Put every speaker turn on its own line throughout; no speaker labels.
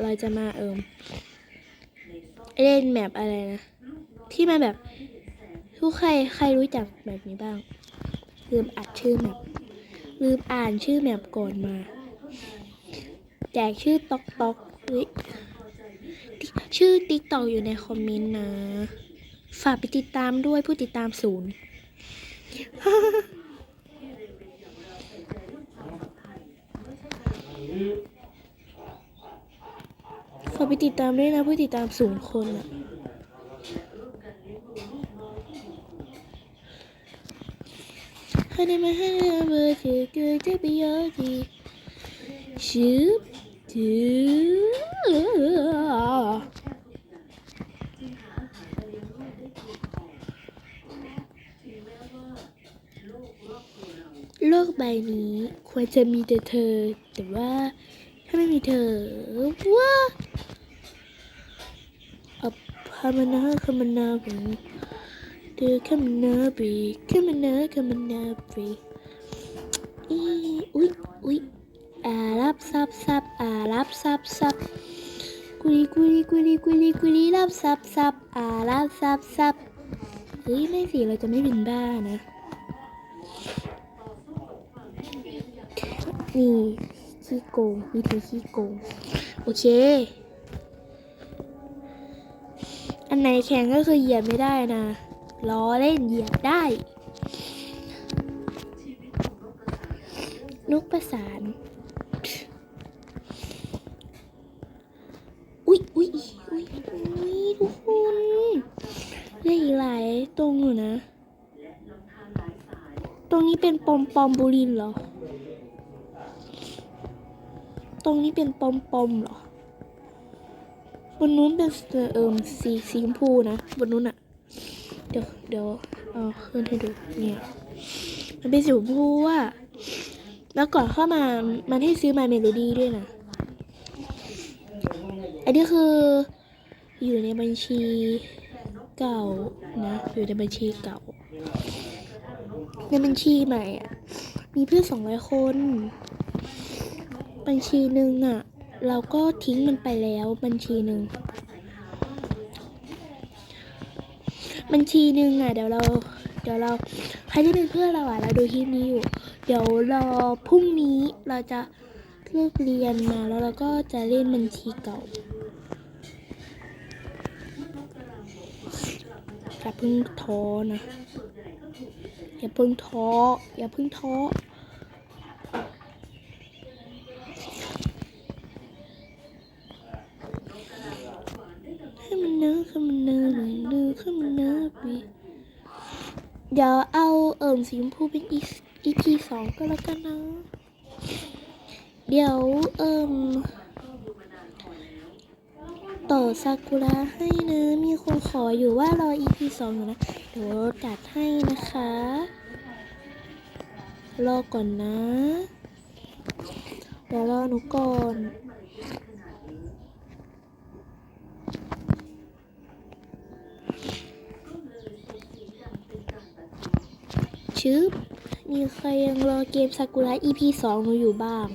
เราจะมาเอิมเล่นแมปอะไรนะ ที่มันแบบทุกใครใครรู้จักแบบนี้บ้าง ลืมอัดชื่อแมปลืมอ่านชื่อแมปก่อนมา แจกชื่อตอกตอกชื่อติ๊กตอกอยู่ในคอมเมนต์นะ ฝากไปติดตามด้วยผู้ติดตามศูนย์ฝากไปติดตามด้วยนะผู้ติดตามศูนย์คนอะใครได้มาให้เบอร์คือเกิดจะไปยอดีชืบจือโลกใบนี้ควรจะมีแต่เธอ แต่ว่าถ้าไม่มีเธอว้า บคามานาคามานาบีเธอคามานาบีคามานาคามานาบีอีอุ๊ยอุ๊ยอารับซับซับอารับซับซับกุลีกุลีกุลีกุลีกุลีรับซับซับอารับซับซับเฮ้ยไม่สิเราจะไม่เป็นบ้านะนี่ขี้โกงวิธีขี้โกงโอเค อันไหนแข็งก็คือเหยียบไม่ได้นะล้อเล่นเหยียบได้นกประสาน อุ๊ยอุ๊ยอุ๊ยอุ๊ยทุกคนเหลยหลายตรงอยู่นะ ตรงนี้เป็นปอมปอมบุรินเหรอ ตรงนี้เป็นปอมปอมเหรอ บนนู้นเป็นเอิมสีสีชมพูนะบนนู้นอะเดี๋ยวเดี๋ยวเอาขึ้นให้ดูเนี่ยมันเป็นสีชมพูอะแล้วก่อนเข้ามามันให้ซื้อมาเมโลดี้ด้วยนะอันนี้คืออยู่ในบัญชีเก่านะอยู่ในบัญชีเก่า ในบัญชีใหม่อะมีเพื่อนสองร้อยคน บัญชีหนึ่งอะ เราก็ทิ้งมันไปแล้วบัญชีหนึ่งบัญชีหนึ่งอะเดี๋ยวเราเดี๋ยวเราใครที่เป็นเพื่อนเราอะเราดูคลิปนี้อยู่ เดี๋ยวรอพรุ่งนี้เราจะเลิกเรียนมาแล้วเราก็จะเล่นบัญชีเก่าอย่าเพิ่งท้อนะอย่าเพิ่งท้ออย่าเพิ่งท้อ ขึ้นมาเนื้อขึ้นมาเนื้อเลยเนื้อขึ้นมาเนื้อบี เดี๋ยวเอาเอิ่มสีชมพูเป็นอีพีสองก็แล้วกันนะ เดี๋ยวเอิ่มต่อซากุระให้นะมีคนขออยู่ว่ารออีพีสองอยู่นะ เดี๋ยวจัดให้นะคะ รอก่อนนะ เดี๋ยวรอหนูก่อน ชึบมีใครยังรอเกมซากุระ EP สองหนูอยู่บ้าง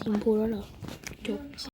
สิมพูแล้วเหรอ จบ